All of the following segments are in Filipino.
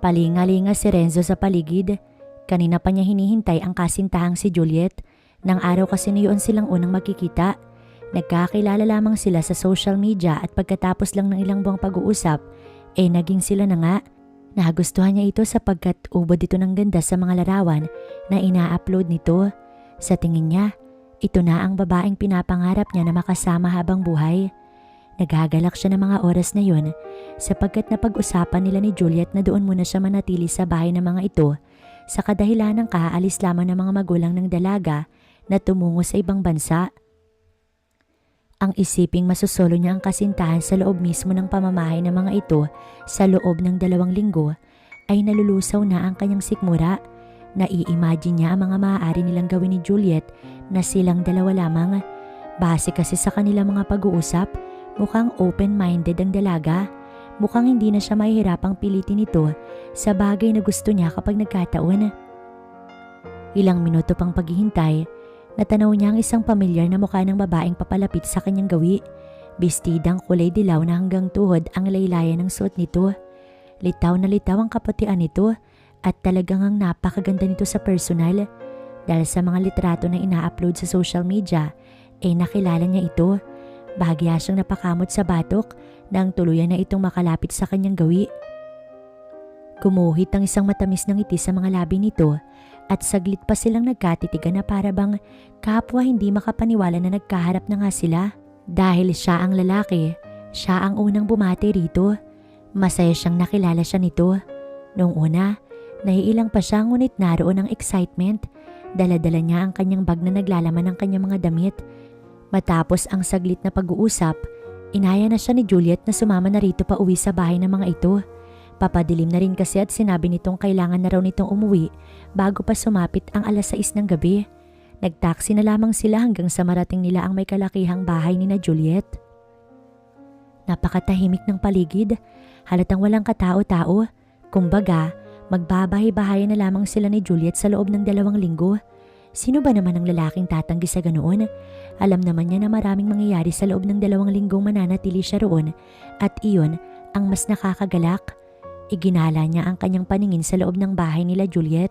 Palingalinga si Renzo sa paligid. Kanina pa niya hinihintay ang kasintahang si Juliet. Nang araw kasi niyon silang unang magkikita. Nagkakilala lamang sila sa social media at pagkatapos lang ng ilang buwang pag-uusap, eh naging sila na nga. Nagustuhan niya ito sapagkat ubod ito ng ganda sa mga larawan na ina-upload nito. Sa tingin niya, ito na ang babaeng pinapangarap niya na makasama habang buhay. Nagagalak siya ng mga oras na yun sapagkat napag-usapan nila ni Juliet na doon muna siya manatili sa bahay ng mga ito sa kadahilan ng kaalis lamang ng mga magulang ng dalaga na tumungo sa ibang bansa. Ang isiping masusolo niya ang kasintahan sa loob mismo ng pamamahay ng mga ito sa loob ng dalawang linggo ay nalulusaw na ang kanyang sikmura. Nai-imagine niya ang mga maaari nilang gawin ni Juliet na silang dalawa lamang. Base kasi sa kanilang mga pag-uusap, mukhang open-minded ang dalaga. Mukhang hindi na siya mahihirapang pilitin ito sa bagay na gusto niya kapag nagkataon. Ilang minuto pang paghihintay, natanaw niya ang isang pamilyar na mukha ng babaeng papalapit sa kanyang gawi. Bestidang kulay dilaw na hanggang tuhod ang laylayan ng suot nito. Litaw na litaw ang kaputian nito at talagang ang napakaganda nito sa personal. Dahil sa mga litrato na ina-upload sa social media, eh nakilala niya ito. Bahagya siyang napakamot sa batok nang tuluyan na itong makalapit sa kanyang gawi. Gumuhit ang isang matamis ng ngiti sa mga labi nito at saglit pa silang nagkatitigan na para bang kapwa hindi makapaniwala na nagkaharap na nga sila. Dahil siya ang lalaki, siya ang unang bumati rito. Masaya siyang nakilala siya nito. Noong una, naiilang pa siya ngunit naroon ang excitement. Daladala niya ang kanyang bag na naglalaman ng kanyang mga damit. Matapos ang saglit na pag-uusap, inaya na siya ni Juliet na sumama na rito pa uwi sa bahay ng mga ito. Papadilim na rin kasi at sinabi nitong kailangan na raw nitong umuwi bago pa sumapit ang alas 6 ng gabi. Nagtaksi na lamang sila hanggang sa marating nila ang may kalakihang bahay ni na Juliet. Napakatahimik ng paligid, halatang walang katao-tao. Kumbaga, magbabahay-bahayan na lamang sila ni Juliet sa loob ng dalawang linggo. Sino ba naman ang lalaking tatanggi sa ganoon? Alam naman niya na maraming mangyayari sa loob ng dalawang linggong mananatili siya roon at iyon ang mas nakakagalak. Iginala niya ang kanyang paningin sa loob ng bahay nila Juliet.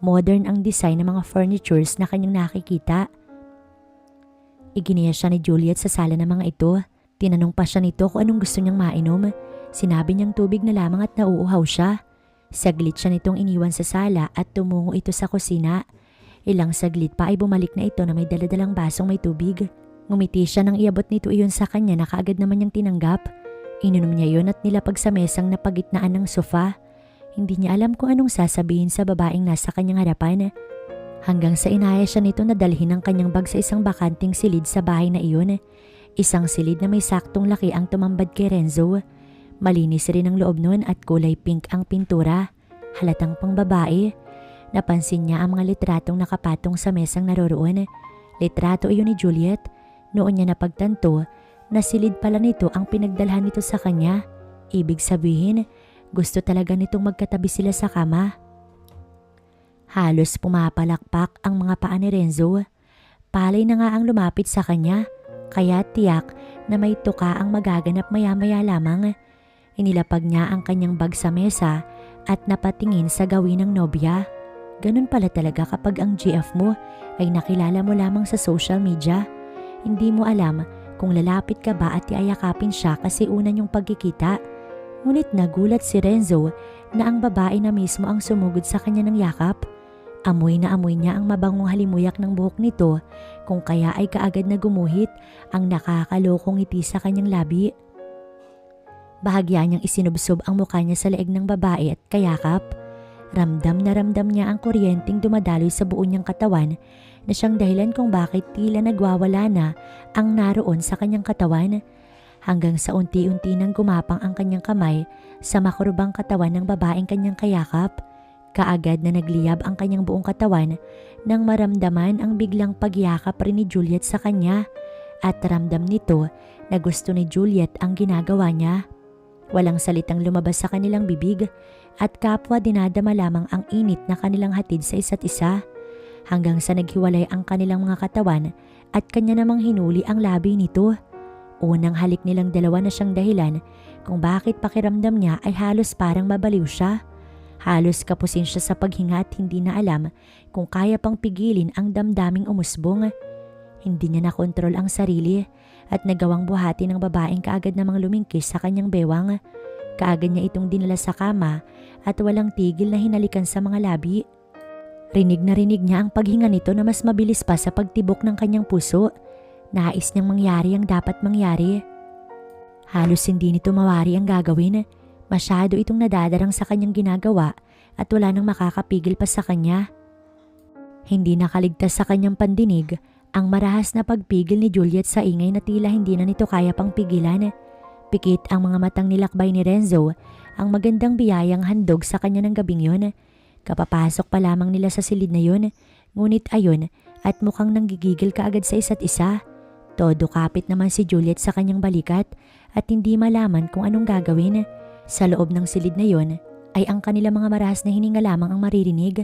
Modern ang design ng mga furnitures na kanyang nakikita. Iginiya siya ni Juliet sa sala ng mga ito. Tinanong pa siya nito kung anong gusto niyang mainom. Sinabi niyang tubig na lamang at nauuhaw siya. Saglit siya nitong iniwan sa sala at tumungo ito sa kusina. Ilang saglit pa ay bumalik na ito na may daladalang basong may tubig. Ngumiti siya nang iabot nito iyon sa kanya na kaagad naman niyang tinanggap. Ininom niya yon at nilapag sa mesang napagitnaan ng sofa. Hindi niya alam kung anong sasabihin sa babaeng nasa kanyang harapan. Hanggang sa inaya siya nito na dalhin ang kanyang bag sa isang bakanting silid sa bahay na iyon. Isang silid na may saktong laki ang tumambad kay Renzo. Malinis rin ang loob nun at kulay pink ang pintura. Halatang pang babae. Napansin niya ang mga litratong nakapatong sa mesang naroroon. Litrato iyon ni Juliet. Noon niya napagtanto na silid pala nito ang pinagdalhan nito sa kanya. Ibig sabihin, gusto talaga nitong magkatabi sila sa kama. Halos pumapalakpak ang mga paa ni Renzo. Palay na nga ang lumapit sa kanya, kaya tiyak na may tuka ang magaganap maya-maya lamang. Inilapag niya ang kanyang bag sa mesa at napatingin sa gawin ng nobya. Ganun pala talaga kapag ang GF mo ay nakilala mo lamang sa social media. Hindi mo alam kung lalapit ka ba at iayakapin siya kasi una niyong pagkikita. Ngunit nagulat si Renzo na ang babae na mismo ang sumugod sa kanya ng yakap. Amoy na amoy niya ang mabangong halimuyak ng buhok nito kung kaya ay kaagad na gumuhit ang nakakalokong ngiti sa kanyang labi. Bahagya niyang isinubsob ang mukha niya sa leeg ng babae at kayakap. Ramdam na ramdam niya ang kuryenteng dumadaloy sa buo niyang katawan na siyang dahilan kung bakit tila nagwawala na ang naroon sa kanyang katawan hanggang sa unti-unti nang gumapang ang kanyang kamay sa makurubang katawan ng babaeng kanyang kayakap. Kaagad na nagliyab ang kanyang buong katawan nang maramdaman ang biglang pagyakap rin ni Juliet sa kanya at ramdam nito na gusto ni Juliet ang ginagawa niya. Walang salitang lumabas sa kanilang bibig at kapwa dinadama lamang ang init na kanilang hatid sa isa't isa hanggang sa naghiwalay ang kanilang mga katawan at kanya namang hinuli ang labi nito. Unang halik nilang dalawa na siyang dahilan kung bakit pakiramdam niya ay halos parang mabaliw siya. Halos kapusin siya sa paghinga at hindi na alam kung kaya pang pigilin ang damdaming umusbong. Hindi niya nakontrol ang sarili at nagawang buhati ng babaeng kaagad namang lumingkis sa kanyang bewang. Kaagad niya itong dinala sa kama at walang tigil na hinalikan sa mga labi. Rinig na rinig niya ang paghinga nito na mas mabilis pa sa pagtibok ng kanyang puso. Nais niyang mangyari ang dapat mangyari. Halos hindi nito mawari ang gagawin. Masyado itong nadadarang sa kanyang ginagawa at wala nang makakapigil pa sa kanya. Hindi nakaligtas sa kanyang pandinig ang marahas na pagpigil ni Juliet sa ingay na tila hindi na nito kaya pang pigilan. Pikit ang mga matang nilakbay ni Renzo ang magandang biyayang handog sa kanya ng gabing yun. Kapapasok pa lamang nila sa silid na yun, ngunit ayon at mukhang nanggigigil kaagad sa isa't isa. Todo kapit naman si Juliet sa kanyang balikat at hindi malaman kung anong gagawin. Sa loob ng silid na yon ay ang kanila mga marahas na hininga lamang ang maririnig.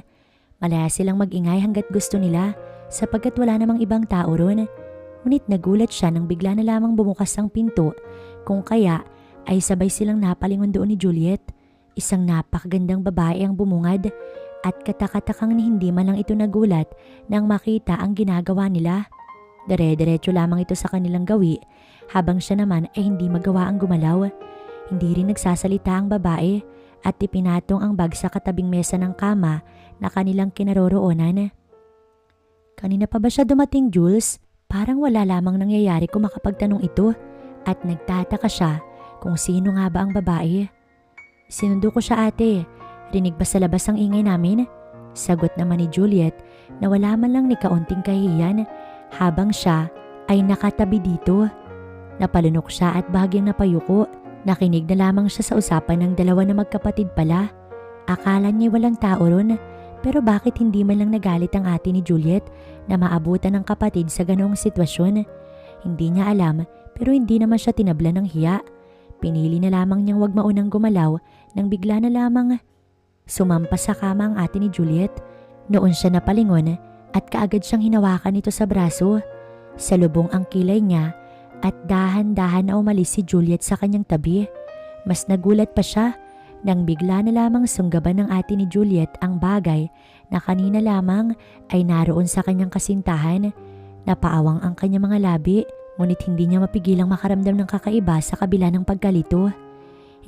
Malaya silang magingay hanggat gusto nila sapagkat wala namang ibang tao ron. Ngunit nagulat siya nang bigla na lamang bumukas ang pinto kung kaya ay sabay silang napalingon doon ni Juliet. Isang napakagandang babae ang bumungad at katakatakang ni hindi man lang ito nagulat nang makita ang ginagawa nila. Dere-derecho lamang ito sa kanilang gawi habang siya naman ay hindi magawa ang gumalaw. Hindi rin nagsasalita ang babae at ipinatong ang bag sa katabing mesa ng kama na kanilang kinaroroonan. Kanina pa ba siya dumating, Jules? Parang wala lamang nangyayari kung makapagtanong ito at nagtataka siya kung sino nga ba ang babae. Sinundo ko siya ate. Rinig ba sa labas ang ingay namin? Sagot naman ni Juliet na wala man lang ni kaunting kahiyan habang siya ay nakatabi dito. Napalunok siya at bahagyang napayuko. Nakinig na lamang siya sa usapan ng dalawa na magkapatid pala. Akala niya walang tao ron pero bakit hindi man lang nagalit ang ate ni Juliet na maabutan ng kapatid sa ganoong sitwasyon? Hindi niya alam pero hindi naman siya tinabla ng hiya. Pinili na lamang niyang wag maunang gumalaw nang bigla na lamang sumampas sa kama ang ate ni Juliet. Noon siya napalingon at kaagad siyang hinawakan nito sa braso. Salubong ang kilay niya at dahan-dahan na umalis si Juliet sa kanyang tabi. Mas nagulat pa siya nang bigla na lamang sunggaban ng ate ni Juliet ang bagay na kanina lamang ay naroon sa kanyang kasintahan. Napaawang ang kanyang mga labi ngunit hindi niya mapigilang makaramdam ng kakaiba sa kabila ng pagkalito.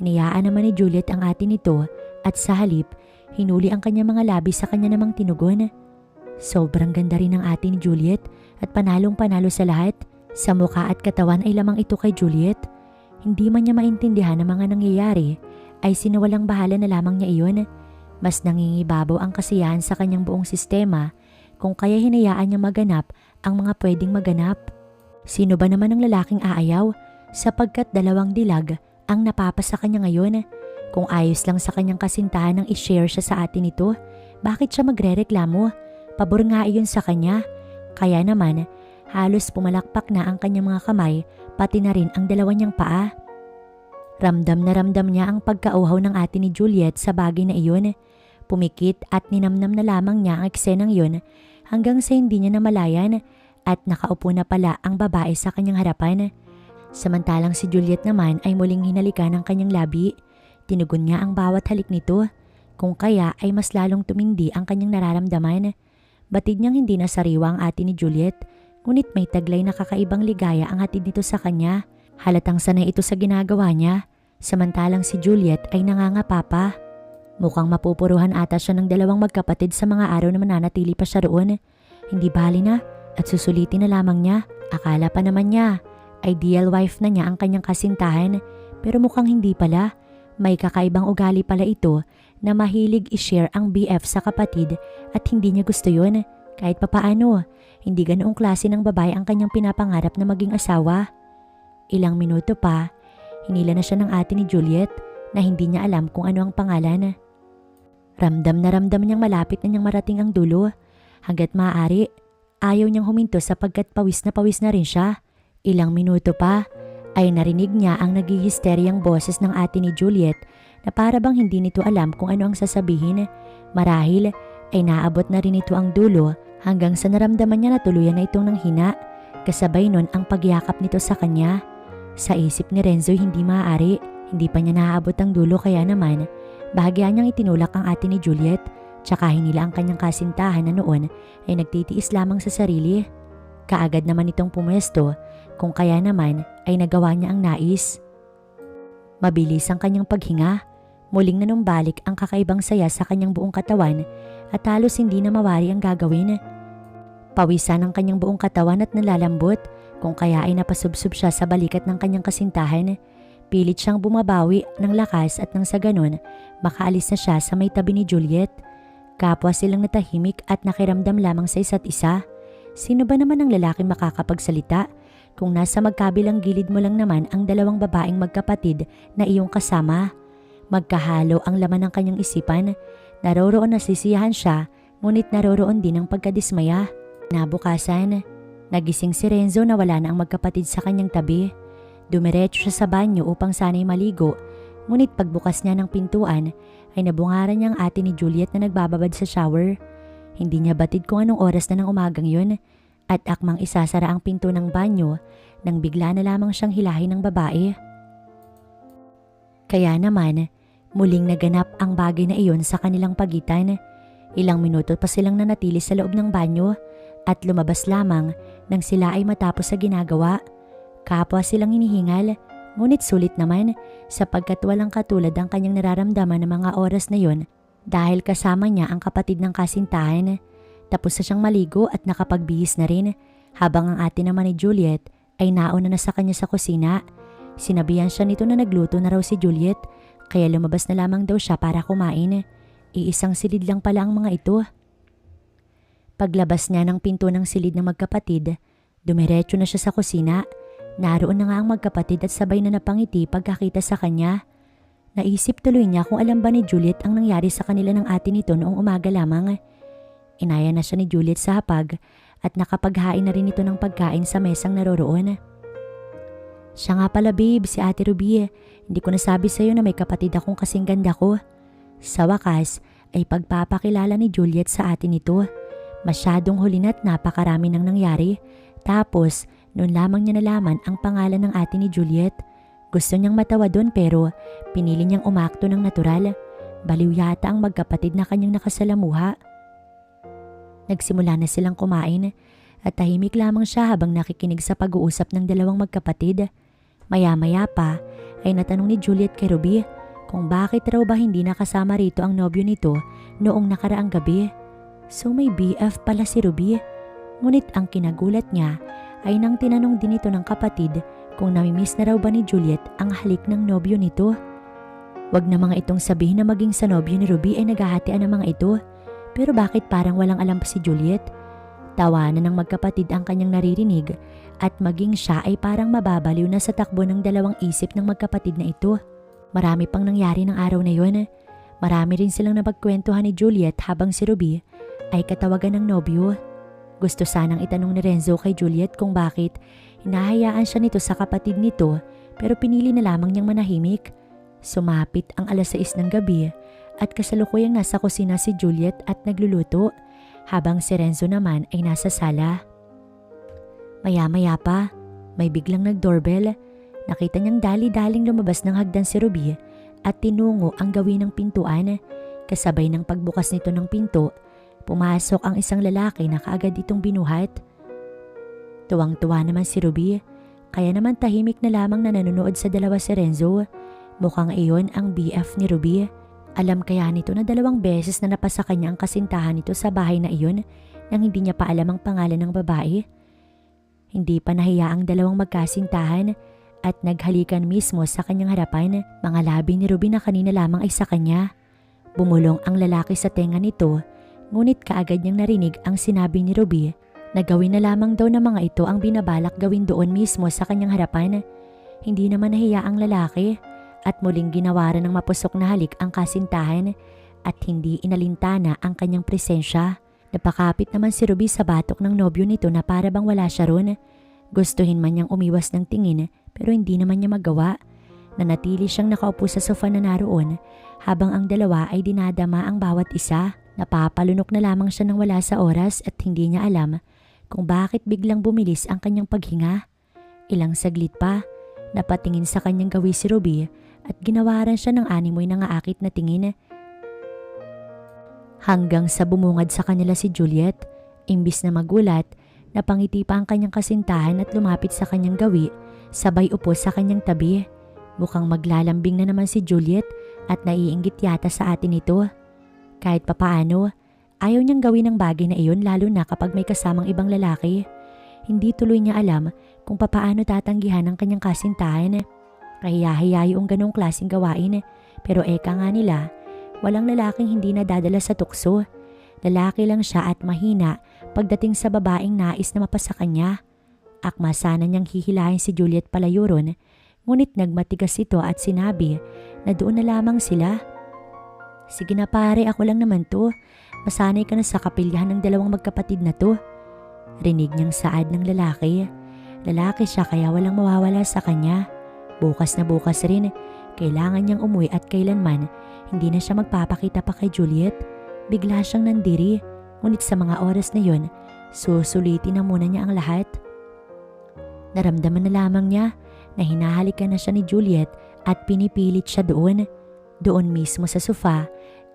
Hinayaan naman ni Juliet ang ate nito at sa halip, hinuli ang kanyang mga labi sa kanya namang tinugon. Sobrang ganda rin ng ate ni Juliet at panalong panalo sa lahat. Sa mukha at katawan ay lamang ito kay Juliet. Hindi man niya maintindihan ang mga nangyayari ay sinawalang bahala na lamang niya iyon. Mas nangingibabaw ang kasiyahan sa kanyang buong sistema kung kaya hinayaan niya maganap ang mga pwedeng maganap. Sino ba naman ang lalaking aayaw sapagkat dalawang dilag ang napapa sa kanya ngayon? Kung ayos lang sa kanyang kasintahan nang ishare siya sa atin nito, bakit siya magrereklamo? Pabor nga iyon sa kanya. Kaya naman, halos pumalakpak na ang kanyang mga kamay pati na rin ang dalawa niyang paa. Ramdam na ramdam niya ang pagkauhaw ng ate ni Juliet sa bagay na iyon. Pumikit at ninamnam na lamang niya ang eksenang yun hanggang sa hindi niya namalayan at nakaupo na pala ang babae sa kanyang harapan. Samantalang si Juliet naman ay muling hinalikan ng kanyang labi. Tinugon niya ang bawat halik nito. Kung kaya ay mas lalong tumindi ang kanyang nararamdaman. Batid niyang hindi na sariwa ang ate ni Juliet, ngunit may taglay na kakaibang ligaya ang hatid nito sa kanya. Halatang sanay ito sa ginagawa niya, samantalang si Juliet ay nangangapa pa. Mukhang mapupuruhan ata siya ng dalawang magkapatid sa mga araw na mananatili pa siya roon. Hindi bali na at susulitin na lamang niya. Akala pa naman niya, ideal wife na niya ang kanyang kasintahan pero mukhang hindi pala. May kakaibang ugali pala ito na mahilig i-share ang BF sa kapatid at hindi niya gusto yun. Kahit papaano, hindi ganoong klase ng babae ang kanyang pinapangarap na maging asawa. Ilang minuto pa, hinila na siya ng ate ni Juliet na hindi niya alam kung ano ang pangalan. Ramdam na ramdam niyang malapit na niyang marating ang dulo. Hanggat maaari, ayaw niyang huminto sapagkat pawis na pawis na rin siya. Ilang minuto pa, ay narinig niya ang naghihisteryang boses ng ate ni Juliet na para bang hindi nito alam kung ano ang sasabihin. Marahil ay naabot na rin ito ang dulo hanggang sa naramdaman niya na tuluyan na itong nanghina. Kasabay nun ang pagyakap nito sa kanya. Sa isip ni Renzo hindi maaari, hindi pa niya naaabot ang dulo kaya naman Bahagya niyang itinulak ang ate ni Juliet, tsaka hinila ang kanyang kasintahan na noon ay nagtitiis lamang sa sarili. Kaagad naman itong pumwesto, kung kaya naman ay nagawa niya ang nais. Mabilis ang kanyang paghinga, muling nanumbalik ang kakaibang saya sa kanyang buong katawan at halos hindi na mawari ang gagawin. Pawisan ang kanyang buong katawan at nalalambot kung kaya ay napasubsob siya sa balikat ng kanyang kasintahan. Pilit siyang bumabawi ng lakas at nang sa ganon, makaalis na siya sa may tabi ni Juliet. Kapwa silang natahimik at nakiramdam lamang sa isa't isa. Sino ba naman ang lalaki makakapagsalita kung nasa magkabilang gilid mo lang naman ang dalawang babaeng magkapatid na iyong kasama? Magkahalo ang laman ng kanyang isipan. Naroroon na sisiyahan siya, ngunit naroroon din ang pagkadismaya. Nabukasan, nagising si Renzo na wala na ang magkapatid sa kanyang tabi. Dumiretso siya sa banyo upang sana'y maligo, ngunit pagbukas niya ng pintuan ay nabungaran niya ang ate ni Juliet na nagbababad sa shower. Hindi niya batid kung anong oras na ng umagang yun at akmang isasara ang pinto ng banyo nang bigla na lamang siyang hilahin ng babae. Kaya naman, muling naganap ang bagay na iyon sa kanilang pagitan. Ilang minuto pa silang nanatili sa loob ng banyo at lumabas lamang nang sila ay matapos sa ginagawa. Kapwa silang inihingal, ngunit sulit naman sapagkat walang katulad ang kanyang nararamdaman ng mga oras na yon dahil kasama niya ang kapatid ng kasintahan. Tapos na siyang maligo at nakapagbihis na rin habang ang ate naman ni Juliet ay nauna na sa kanya sa kusina. Sinabihan siya nito na nagluto na raw si Juliet kaya lumabas na lamang daw siya para kumain. Iisang silid lang pala ang mga ito. Paglabas niya ng pinto ng silid ng magkapatid, dumiretso na siya sa kusina. Naroon na nga ang magkapatid at sabay na napangiti pagkakita sa kanya. Naisip tuloy niya kung alam ba ni Juliet ang nangyari sa kanila ng ate nito noong umaga lamang. Inaya na siya ni Juliet sa hapag at nakapaghain na rin ito ng pagkain sa mesang naroroon. Siya nga pala babe, si ate Ruby. Hindi ko nasabi sa'yo na may kapatid akong kasing ganda ko. Sa wakas ay pagpapakilala ni Juliet sa ate nito. Masyadong huli na't napakarami nang nangyari. Tapos, noon lamang niya nalaman ang pangalan ng ate ni Juliet. Gusto niyang matawa doon pero pinili niyang umakto ng natural. Baliw yata ang magkapatid na kanyang nakasalamuha. Nagsimula na silang kumain at tahimik lamang siya habang nakikinig sa pag-uusap ng dalawang magkapatid. Maya-maya pa ay natanong ni Juliet kay Ruby kung bakit raw ba hindi nakasama rito ang nobyo nito noong nakaraang gabi. So may BF pala si Ruby. Ngunit ang kinagulat niya ay nang tinanong din ito ng kapatid kung namimiss na raw ba ni Juliet ang halik ng nobyo nito. Wag na mga itong sabihin na maging sa nobyo ni Ruby ay naghahatian ng mga ito. Pero bakit parang walang alam pa si Juliet? Tawanan ng magkapatid ang kanyang naririnig at maging siya ay parang mababaliw na sa takbo ng dalawang isip ng magkapatid na ito. Marami pang nangyari ng araw na yon. Marami rin silang napagkwentuhan ni Juliet habang si Ruby ay katawagan ng nobyo. Gusto sanang itanong ni Renzo kay Juliet kung bakit hinahayaan siya nito sa kapatid nito pero pinili na lamang niyang manahimik. Sumapit ang alas 6 ng gabi at kasalukuyang nasa kusina si Juliet at nagluluto habang si Renzo naman ay nasa sala. Maya-maya pa, may biglang nag-doorbell. Nakita niyang dali-daling lumabas ng hagdan si Ruby at tinungo ang gawin ng pintuan. Kasabay ng pagbukas nito ng pinto, pumasok ang isang lalaki na kaagad itong binuhat. Tuwang-tuwa naman si Ruby, kaya naman tahimik na lamang na nanonood sa dalawa si Renzo. Mukhang iyon ang BF ni Ruby. Alam kaya nito na dalawang beses na napasa kanya ang kasintahan nito sa bahay na iyon nang hindi niya pa alam ang pangalan ng babae. Hindi pa nahiya ang dalawang magkasintahan at naghalikan mismo sa kanyang harapan mga labi ni Ruby na kanina lamang ay sa kanya. Bumulong ang lalaki sa tenga nito ngunit kaagad niyang narinig ang sinabi ni Ruby na gawin na lamang daw ng mga ito ang binabalak gawin doon mismo sa kanyang harapan. Hindi naman nahiya ang lalaki at muling ginawaran ng mapusok na halik ang kasintahan at hindi inalintana ang kanyang presensya. Napakapit naman si Ruby sa batok ng nobyo nito na para bang wala siya ron. Gustuhin man niyang umiwas ng tingin pero hindi naman niya magawa. Nanatili siyang nakaupo sa sofa na naroon habang ang dalawa ay dinadama ang bawat isa. Napapalunok na lamang siya nang wala sa oras at hindi niya alam kung bakit biglang bumilis ang kanyang paghinga. Ilang saglit pa, napatingin sa kanyang gawi si Ruby at ginawaran siya ng animoy na aakit na tingin. Hanggang sa bumungad sa kanila si Juliet, imbis na magulat, napangiti pa ang kanyang kasintahan at lumapit sa kanyang gawi, sabay upo sa kanyang tabi. Mukhang maglalambing na naman si Juliet at naiinggit yata sa atin ito. Kahit papaano, ayaw niyang gawin ang bagay na iyon lalo na kapag may kasamang ibang lalaki. Hindi tuloy niya alam kung papaano tatanggihan ang kanyang kasintahan. Kahiyahiya yung ganong klaseng gawain pero eka nga nila, walang lalaking hindi nadadala sa tukso. Lalaki lang siya at mahina pagdating sa babaeng nais na mapasa kanya. Akma sana niyang hihilahin si Juliet palayo ron, ngunit nagmatigas ito at sinabi na doon na lamang sila. Sige na pare, ako lang naman to. Masanay ka na sa kapilyahan ng dalawang magkapatid na to. Rinig niyang saad ng lalaki. Lalaki siya kaya walang mawawala sa kanya. Bukas na bukas rin, kailangan niyang umuwi at kailanman hindi na siya magpapakita pa kay Juliet. Bigla siyang nandiri, ngunit sa mga oras na yon, susulitin na muna niya ang lahat. Naramdaman na lamang niya na hinahalikan na siya ni Juliet at pinipilit siya doon. Doon mismo sa sofa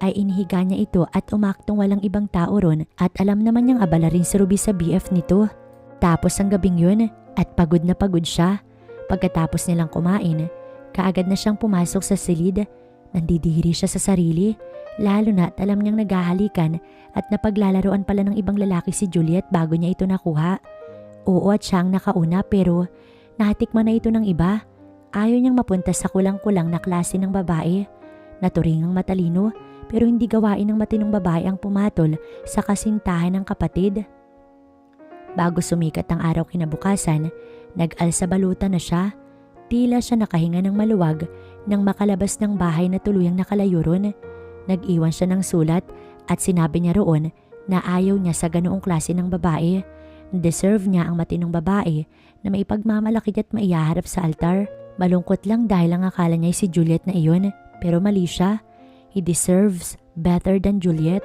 ay inihiga niya ito at umaktong walang ibang tao ron at alam naman niyang abala rin si Ruby sa BF nito. Tapos ang gabing yun at pagod na pagod siya. Pagkatapos nilang kumain, kaagad na siyang pumasok sa silid. Nandidiri siya sa sarili, lalo na at alam niyang naghahalikan at napaglalaroan pala ng ibang lalaki si Juliet bago niya ito nakuha. Oo at siya ang nakauna pero natikman na ito ng iba. Ayaw niyang mapunta sa kulang-kulang na klase ng babae. Naturingang matalino pero hindi gawain ng matinong babae ang pumatol sa kasintahan ng kapatid. Bago sumikat ang araw kinabukasan, nag-alsa balutan na siya. Tila siya nakahinga ng maluwag nang makalabas ng bahay na tuluyang nakalayo ron. Nag-iwan siya ng sulat at sinabi niya roon na ayaw niya sa ganoong klase ng babae. Deserve niya ang matinong babae na may pagmamalaki at maiyaharap sa altar. Malungkot lang dahil ang akala niya si Juliet na iyon pero mali siya. He deserves better than Juliet.